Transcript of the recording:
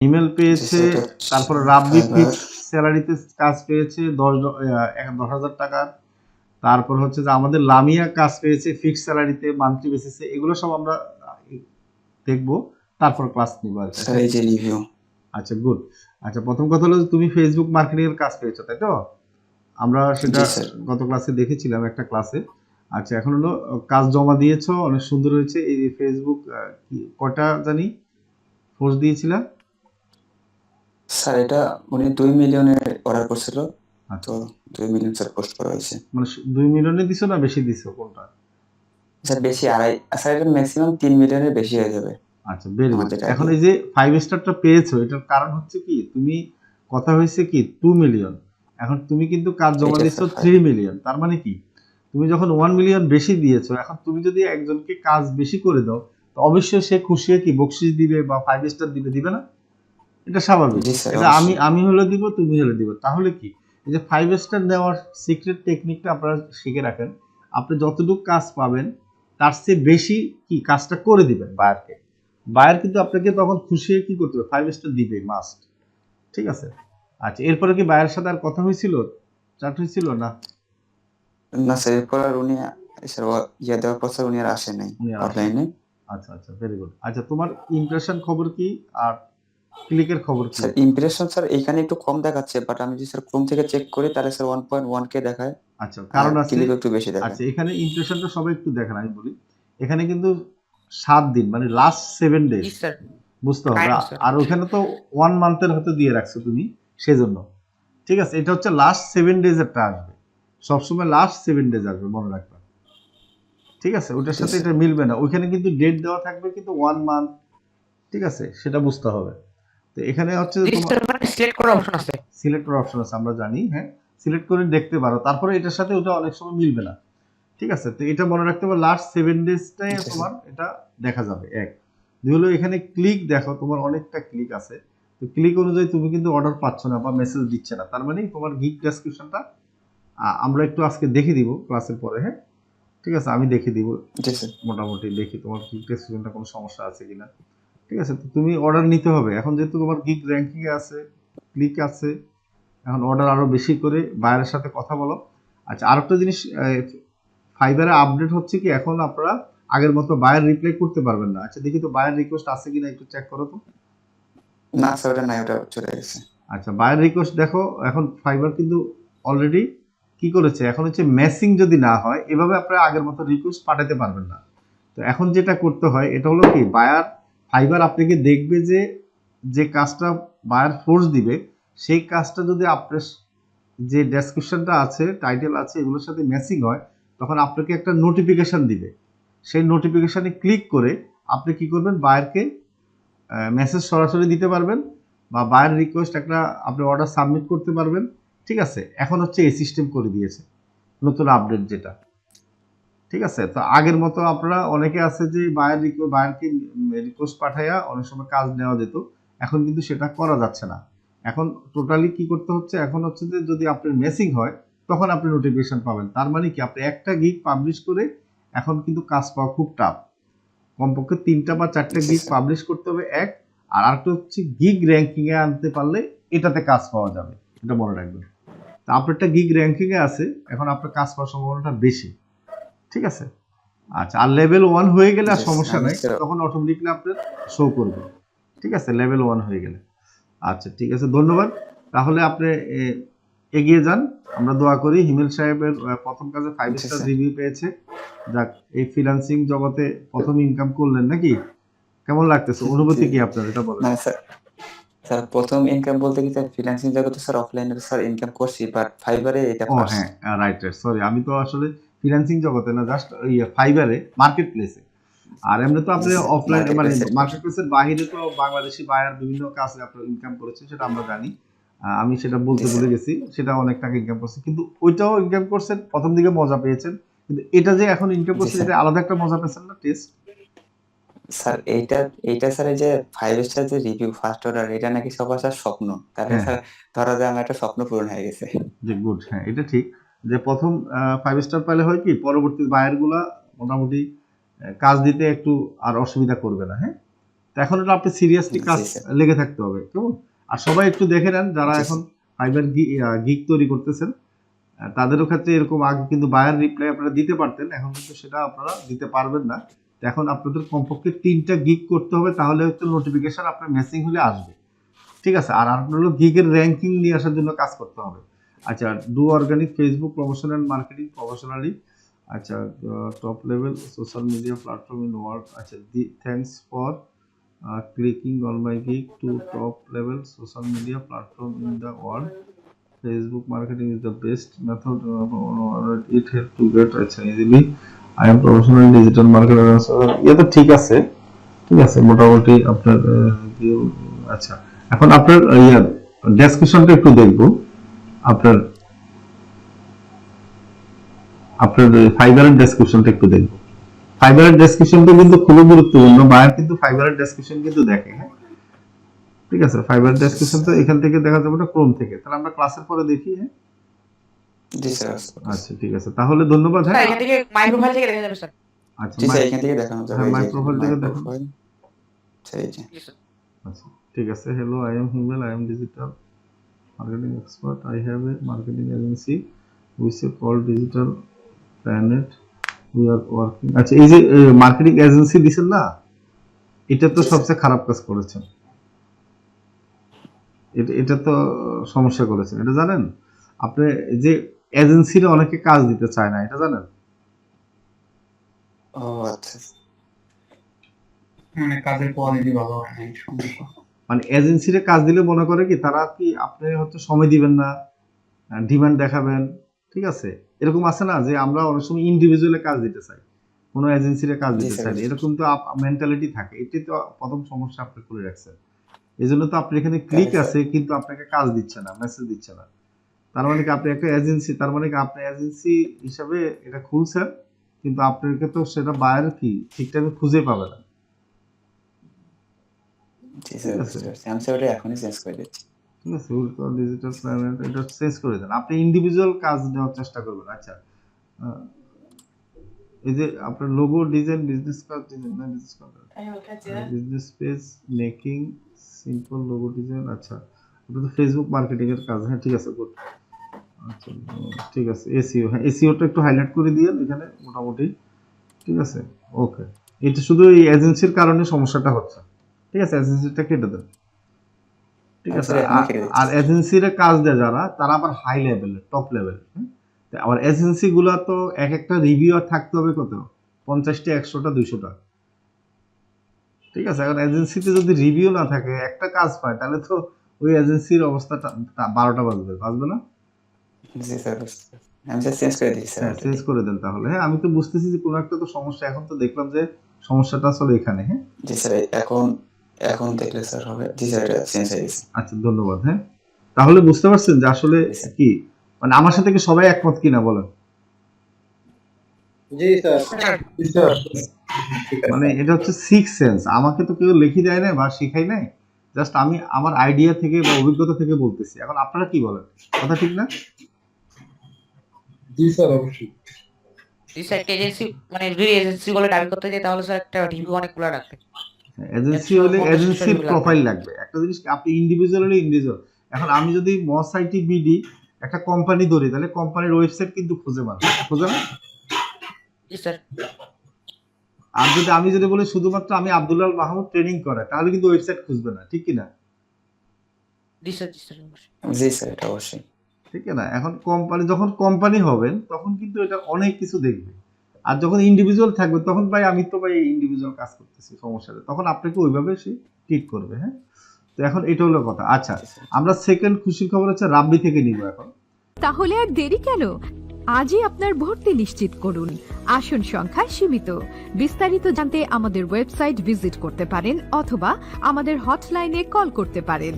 Email পেয়েছে তারপরে রাব্বি fix স্যালারিতে কাজ পেয়েছে দশ দশ হাজার টাকার তারপর হচ্ছে যে আমাদের লামিয়া কাজ পেয়েছে ফিক্স স্যালারিতে মান্থলি বেসিসে এগুলো সব আমরা দেখব তারপর ক্লাস নিব আর রিভিউ আচ্ছা গুড আচ্ছা প্রথম কথা হলো তুমি ফেসবুক মার্কেটিং এর কাজ পেয়েছ তাই তো? আমরা সেটা গত ক্লাসে দেখেছিলাম একটা ক্লাসে আচ্ছা এখন হলো কাজ জমা দিয়েছ অনেক সুন্দর হয়েছে। এই ফেসবুক আহ, কি কয়টা জানি? ফোর্স দিয়েছিলাম। স্যার এটা উনি দুই মিলিয়নের অর্ডার করছিল। আচ্ছা। তো দুই মিলিয়ন স্যার পোস্ট করা হয়েছে। মানে দুই মিলিয়নে দিছো না বেশি দিছো কোনটা? স্যার বেশি আড়াই স্যার এটা ম্যাক্সিমাম তিন মিলিয়নের বেশি হয়ে যাবে। আচ্ছা এখন এই যে ফাইভ স্টারটা পেয়েছ এটার কারণ হচ্ছে কি? তুমি কথা হয়েছে কি টু মিলিয়ন এখন তুমি কিন্তু কাজ জমা দিচ্ছ থ্রি মিলিয়ন তার মানে কি? তুমি যখন ওয়ান মিলিয়ন বেশি দিয়েছ এখন তুমি যদি একজনকে কাজ বেশি করে দাও তো অবশ্যই সে খুশি কি বকশিস দিবে বা ফাইভ স্টার দিবে দিবে না? এটা স্বাভাবিক। এটা আমি আমি হলে দিব তুমি হলে দিব। তাহলে কি? এই যে ফাইভ স্টার দেওয়ার সিক্রেট টেকনিকটা আপনারা শিখে রাখেন। আপনি যতটুকু কাজ পাবেন তার চেয়ে বেশি কি কাজটা করে দিবেন। বায়ারকে বায়ার কিন্তু আপনাকে তখন খুশি হয়ে কি করতে হবে? ফাইভ স্টার দিবে মাস্ট ঠিক আছে? আচ্ছা এরপরে কি বায়ার সাথে আর কথা হয়েছিল? চাট হয়েছিল না? না স্যার এরপর আর উনি ইয়ে দেওয়ার পর স্যার উনি আর আসে নাই অফলাইনে আচ্ছা আচ্ছা ভেরি গুড আচ্ছা তোমার ইমপ্রেশন খবর কি? আর ক্লিকের খবর কি? স্যার ইমপ্রেশন স্যার এখানে একটু কম দেখাচ্ছে বাট আমি যদি স্যার ক্রোম থেকে চেক করি তাহলে স্যার ওয়ান পয়েন্ট ওয়ান কে দেখায়। আচ্ছা কারণ আছে ক্লিক একটু বেশি দেখায়। আচ্ছা এখানে ইমপ্রেশনটা সবাই একটু দেখেন আমি বলি। এখানে কিন্তু সাত দিন মানে লাস্ট সেভেন ডেজ জি স্যার বুঝতে হবে। আর- ওখানে তো ওয়ান মান্থের হতে দিয়ে রাখছো তুমি সেজন্য। ঠিক আছে এটা হচ্ছে লাস্ট সেভেন ডেজ একটা আসবে। সবসময় লাস্ট সেভেন ডেজ আসবে মনে রাখবে। ঠিক আছে ওটার সাথে এটা মিলবে না। ওইখানে কিন্তু ডেট দেওয়া থাকবে কিন্তু ওয়ান মান্থ ঠিক আছে সেটা বুঝতে হবে। তো এখানে হচ্ছে স্যার মানে সিলেক্ট করার অপশন আছে। সিলেক্ট করার অপশন আছে আমরা জানি হ্যাঁ? সিলেক্ট করে দেখতে পারো। তারপরে এটার সাথে ওটা অনেক সময় মিলবে না। ঠিক আছে? তো এটা মনে রাখতে হবে লাস্ট সেভেন ডেজটাই তোমার এটা দেখা যাবে এক। দুই হলো এখানে ক্লিক দেখো তোমার অনেকটা ক্লিক আছে। তো ক্লিক অনুযায়ী তুমি কিন্তু অর্ডার পাচ্ছ না বা মেসেজ দিচ্ছে না। তার মানে তোমার গিগ ডেসক্রিপশনটা আমরা একটু আজকে দেখে দিব ক্লাসের পরে হ্যাঁ? ঠিক আছে? আমি দেখে দিব। মোটামুটি দেখি তোমার গিগ ডেসক্রিপশনটা কোনো সমস্যা আছে কিনা। ঠিক আছে তো তুমি অর্ডার নিতে হবে। এখন যেহেতু তোমার গিগ র্যাঙ্কিং আছে ক্লিক আছে এখন অর্ডার আরও বেশি করে বায়ারের সাথে কথা বলো। আচ্ছা আরেকটা জিনিস ফাইবারে আপডেট হচ্ছে কি এখন আপনারা আগের মতো বায়ার রিপ্লাই করতে পারবেন না। আচ্ছা দেখি তো বায়ার রিকোয়েস্ট আছে কিনা একটু চেক করো তো। না স্যার ওটা নাই ওটা চলে গেছে। আচ্ছা বায়ার রিকোয়েস্ট দেখো এখন ফাইবার কিন্তু অলরেডি কি করেছে এখন হচ্ছে ম্যাসিং যদি না হয় এভাবে আপনারা আগের মতো রিকোয়েস্ট পাঠাতে পারবেন না। তো এখন যেটা করতে হয় এটা হলো কি বায়ার ফাইবার আপনাকে দেখবে যে যে কাজটা বায়ার ফোর্স দিবে, সেই কাজটা যদি আপনার যে ডেসক্রিপশনটা আছে টাইটেল আছে, এগুলোর সাথে ম্যাচিং হয়, তখন আপনাকে একটা নোটিফিকেশান দিবে। সেই নোটিফিকেশানে ক্লিক করে আপনি কি করবেন? বায়ারকে মেসেজ সরাসরি দিতে পারবেন বা বায়ার রিকোয়েস্ট একটা আপনি অর্ডার সাবমিট করতে পারবেন। ঠিক আছে? এখন হচ্ছে এই সিস্টেম করে দিয়েছে। নতুন আপডেট যেটা। ঠিক আছে? তো আগের মতো আপনারা অনেকে আছে যে বায়ার বায়ারকে রিকোয়েস্ট পাঠাইয়া অনেক সময় কাজ নেওয়া যেত। এখন কিন্তু সেটা করা যাচ্ছে না। এখন টোটালি কি করতে হচ্ছে? এখন হচ্ছে যে যদি আপনার মেসিং হয়, তখন আপনি নোটিফিকেশন পাবেন। তার মানে কি? আপনি একটা গিগ পাবলিশ করে এখন কিন্তু কাজ পাওয়া খুব টাফ কমপক্ষে তিনটা বা চারটা গিগ পাবলিশ করতে হবে এক, আর আরেকটা হচ্ছে গিগ র্যাঙ্কিংয়ে আনতে পারলে এটাতে কাজ পাওয়া যাবে। এটা মনে রাখবেন। তা আপনারটা গিগ র্যাঙ্কিংয়ে আছে, এখন আপনার কাজ পাওয়ার সম্ভাবনাটা বেশি। ঠিক আছে? আচ্ছা আর লেভেল ওয়ান হয়ে গেলে আর সমস্যা নাই তখন অটোমেটিকলি আপনার শো করবে। ঠিক আছে? লেভেল ওয়ান হয়ে গেলে। আচ্ছা ঠিক আছে ধন্যবাদ। তাহলে আপনি এগিয়ে যান। আমরা দোয়া করি হিমেল সাহেবের প্রথম কাজে ফাইভ স্টার রিভিউ পেয়েছে। যাক এই ফ্রিল্যান্সিং জগতে প্রথম ইনকাম করলেন নাকি? কেমন লাগতেছে? অনুভূতি কি আপনার? এটা বলেন। স্যার স্যার প্রথম ইনকাম বলতে কি স্যার ফ্রিল্যান্সিং জগতে স্যার অফলাইনে স্যার ইনকাম করছি বাট ফাইবারে এটা ও হ্যাঁ রাইট রাইট সরি আমি তো আসলে ফ্রিল্যান্সিং জগতে না জাস্ট ওই ফাইবারে মার্কেট প্লেসে আর এমনি তো আপনি অফলাইন মানে মার্কেট প্লেসের বাইরে তো বাংলাদেশি বায়ার বিভিন্ন কাজে আপনার ইনকাম করেছে সেটা আমরা জানি। আমি সেটা বলতে. ভুলে গেছি সেটা অনেক টাকা ইনকাম করছে। কিন্তু ওইটাও ইনকাম করছেন প্রথম দিকে মজা পেয়েছেন। কিন্তু এটা যে এখন ইনকাম করছে. এটা আলাদা একটা মজা পেয়েছেন না টেস্ট স্যার এইটা এইটা স্যার এই যে ফাইভ স্টার যে রিভিউ ফার্স্ট অর্ডার এটা নাকি সবার স্যার স্বপ্ন। তাহলে হ্যাঁ। স্যার ধরা যায় আমার একটা স্বপ্ন পূরণ হয়ে গেছে। যে গুড হ্যাঁ এটা ঠিক। যে প্রথম ফাইভ স্টার পাইলে হয় কি পরবর্তী বায়ারগুলা মোটামুটি কাজ দিতে একটু আর অসুবিধা করবে না হ্যাঁ? তো এখন এটা আপনি সিরিয়াসলি কাজ লেগে থাকতে হবে কেমন? আর সবাই একটু দেখে নেন যারা এখন ফাইবার গিগ তৈরি করতেছেন তাদেরও ক্ষেত্রে এরকম আগে কিন্তু বায়ার রিপ্লাই আপনারা দিতে পারতেন এখন কিন্তু সেটা আপনারা দিতে পারবেন না। তো এখন আপনাদের কমপক্ষে তিনটা গিক করতে হবে তাহলে হচ্ছে নোটিফিকেশন আপনার মেসিং হলে আসবে। ঠিক আছে? আর আপনার গিগের র্যাঙ্কিং নিয়ে আসার জন্য কাজ করতে হবে। আচ্ছা do organic Facebook promotion and marketing professionally আচ্ছা top level social media platform in world আচ্ছা the thanks for clicking on my gig to top level social media platform in the world Facebook marketing is the best method it help to get আচ্ছা easily I am professional digital marketer ইয়ে তো ঠিক আছে ঠিক আছে, মোটামুটি আপনার আচ্ছা এখন আপনার ইয়ার ডেসক্রিপশনটা একটু দেখব। আপনার আপনার ফাইবারের ডেসক্রিপশনটা একটু দেখব। ফাইবারের ডেসক্রিপশনটা কিন্তু খুবই গুরুত্বপূর্ণ। বায়ার কিন্তু ফাইবারের ডেসক্রিপশন কিন্তু দেখে হ্যাঁ? ঠিক আছে ফাইবার ডেসক্রিপশন তো এখান থেকে দেখা যাবে না ক্রোম থেকে। তাহলে আমরা ক্লাসের পরে দেখি হ্যাঁ? আচ্ছা ঠিক আছে। তাহলে ধন্যবাদ হ্যাঁ? এখান থেকে মাই প্রোফাইল থেকে দেখা যাবে স্যার। আচ্ছা এখান থেকে দেখানো যাবে। হ্যাঁ, থেকে। আচ্ছা, স্যার আচ্ছা ঠিক আছে। Hello I am Himel I am digital marketing expert I have a marketing agency which a call digital planet we are working আচ্ছা এই যে মার্কেটিং এজেন্সি দিছেন না এটা তো। সবচেয়ে খারাপ কাজ করেছেন। এটা এটা তো সমস্যা করেছেন। এটা জানেন? আপনি যে এজেন্সির অনেকে কাজ দিতে চায় না এটা জানেন? ও আচ্ছা। মানে কাজের কোয়ালিটি ভালো হয় সমস্যা। মানে এজেন্সিরে কাজ দিলে মনে করে কি তারা কি আপনি হয়তো সময় দিবেন না ডিমান্ড দেখাবেন ঠিক আছে? এরকম আছে না যে আমরা অনেক সময় ইন্ডিভিজুয়ালে কাজ দিতে চাই কোনো এজেন্সিরে কাজ দিতে চাই। এরকম তো মেন্টালিটি থাকে। এটাই তো প্রথম সমস্যা আপনি করে রাখছেন। এই জন্য তো আপনি এখানে ক্লিক আছে কিন্তু আপনাকে কাজ দিচ্ছে না মেসেজ দিচ্ছে না। তার মানে কি আপনি একটা এজেন্সি তার মানে কি আপনি এজেন্সি হিসাবে এটা খুলছেন কিন্তু আপনাকে তো সেটা বায়ার কি ঠিক টাইমে খুঁজে পাবে না। জি স্যার ঠিক আছে। বুঝতে পারছি। আমি স্যার এখনই চেঞ্জ করে দিচ্ছি। ঠিক আছে ডিজিটাল এটা চেঞ্জ করে দেন। আপনি ইন্ডিভিজুয়াল কাজ নেওয়ার চেষ্টা করবেন আচ্ছা। এই যে আপনার logo design business card design না business card business page making simple logo design আচ্ছা। এটা তো ফেসবুক মার্কেটিং এর কাজ হ্যাঁ ঠিক আছে গুড আচ্ছা ঠিক আছে এসিও হ্যাঁ এসিওটা একটু হাইলাইট করে দিয়ে এখানে মোটামুটি ঠিক আছে ওকে এটা শুধু এই এজেন্সির কারণে সমস্যাটা হচ্ছে। ঠিক আছে এজেন্সিটা কেটে দেন ঠিক আছে আচ্ছা, আর- এজেন্সির কাজ দেয় যারা তারা আবার হাই লেভেলের টপ লেভেল আবার এজেন্সি গুলা তো এক একটা রিভিউ থাকতে হবে কত? পঞ্চাশটা একশোটা দুইশোটা। ঠিক আছে এখন এজেন্সিতে যদি রিভিউ না থাকে একটা কাজ পায় তাহলে তো ওই এজেন্সির অবস্থাটা বারোটা বাজবে বাজবে না? চেঞ্জ করে হ্যাঁ চেঞ্জ করে দেন তাহলে। হ্যাঁ আমি তো বুঝতেছি যে কোনো একটা তো সমস্যা এখন তো দেখলাম যে সমস্যাটা আসলে এখানে হ্যাঁ? জি স্যার এখন এখন দেখলে স্যার হবে। জি স্যার এটা চেঞ্জ হয়ে গেছে আচ্ছা ধন্যবাদ হ্যাঁ। তাহলে বুঝতে পারছেন যে আসলে কি? মানে আমার সাথে কি সবাই একমত কিনা বলেন? জি স্যার স্যার জি স্যার মানে এটা হচ্ছে সিক্স সেন্স আমাকে তো কেউ লিখে দেয় নাই বা শিখাই নাই। জাস্ট আমি আমার আইডিয়া থেকে বা অভিজ্ঞতা থেকে বলতেছি। এখন আপনারা কি বলেন? কথা ঠিক না? জি স্যার অবশ্যই। জি স্যার এজেন্সি মানে যদি এজেন্সি বলে দাবি করতে যাই তাহলে স্যার একটা রিভিউ অনেকগুলো রাখবে এজেন্সি হলে এজেন্সির প্রোফাইল লাগবে। একটা জিনিস আপনি ইন্ডিভিজুয়াল হলে ইন্ডিভিজুয়াল এখন আমি যদি মস আইটি বিডি একটা কোম্পানি ধরি তাহলে কোম্পানির ওয়েবসাইট কিন্তু খুঁজে পাবে। খুঁজে না জি স্যার। আর যদি আমি যদি বলি শুধুমাত্র আমি আব্দুল্লাহ মাহমুদ ট্রেনিং করে তাহলে কিন্তু ওয়েবসাইট খুঁজবে না ঠিক কি না? জি স্যার জি স্যার অবশ্যই। জি স্যার এটা অবশ্যই। ঠিক না? এখন কোম্পানি যখন কোম্পানি হবেন তখন কিন্তু এটা অনেক কিছু দেখবে। আর যখন ইন্ডিভিজুয়াল থাকবে তখন ভাই আমি তো ভাই ইন্ডিভিজুয়াল কাজ করতেছি সমস্যাটা। তখন আপনাকে ওইভাবে সে ট্রিট করবে হ্যাঁ? তো এখন এটা হলো কথা। আচ্ছা আমরা সেকেন্ড খুশির খবর হচ্ছে রাব্বি থেকে নিব এখন। তাহলে আর দেরি কেন? আজই আপনার ভর্তি নিশ্চিত করুন। আসন সংখ্যা সীমিত। বিস্তারিত জানতে আমাদের ওয়েবসাইট ভিজিট করতে পারেন অথবা আমাদের হটলাইনে কল করতে পারেন।